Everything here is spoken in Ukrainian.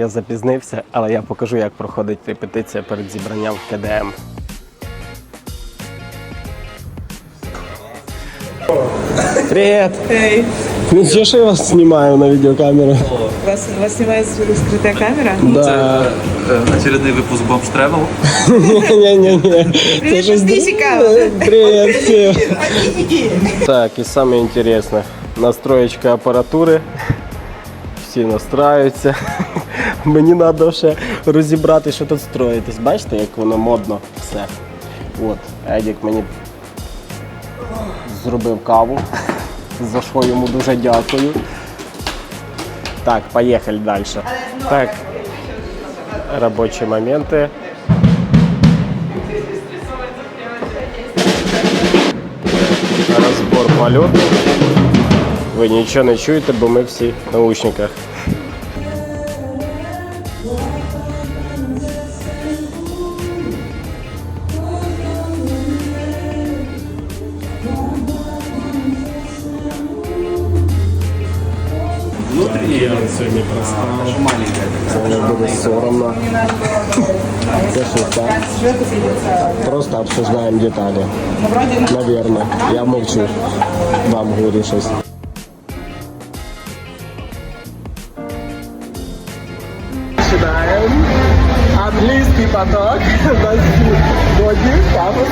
я запізнився, але я покажу, як проходить репетиція перед зібранням в КДМ. Привіт! Эй, Нічого, що я вас знімаю на відеокамеру. вас, вас снимает скрытая камера? Да. Е, Очередний випуск Бомж. Привіт, щось підписчикам. друге. Привіт всім. Так, і саме інтересне. Настроєчка апаратури. Всі настраюються. Мені треба ще розібрати, що тут строїтись. Бачите, як воно модно все. От, Едік мені зробив каву, за що йому дуже дякую. Так, поїхали далі. Так, робочі моменти. Розбор польоту. Ви нічого не чуєте, бо ми всі в наушниках. сьогодні просто Це буде соромно. Це шутка. Просто обсуждаємо деталі. Наверное. Я мовчу. Вам говорю i'm liebsten Patak, But du, wo du, aber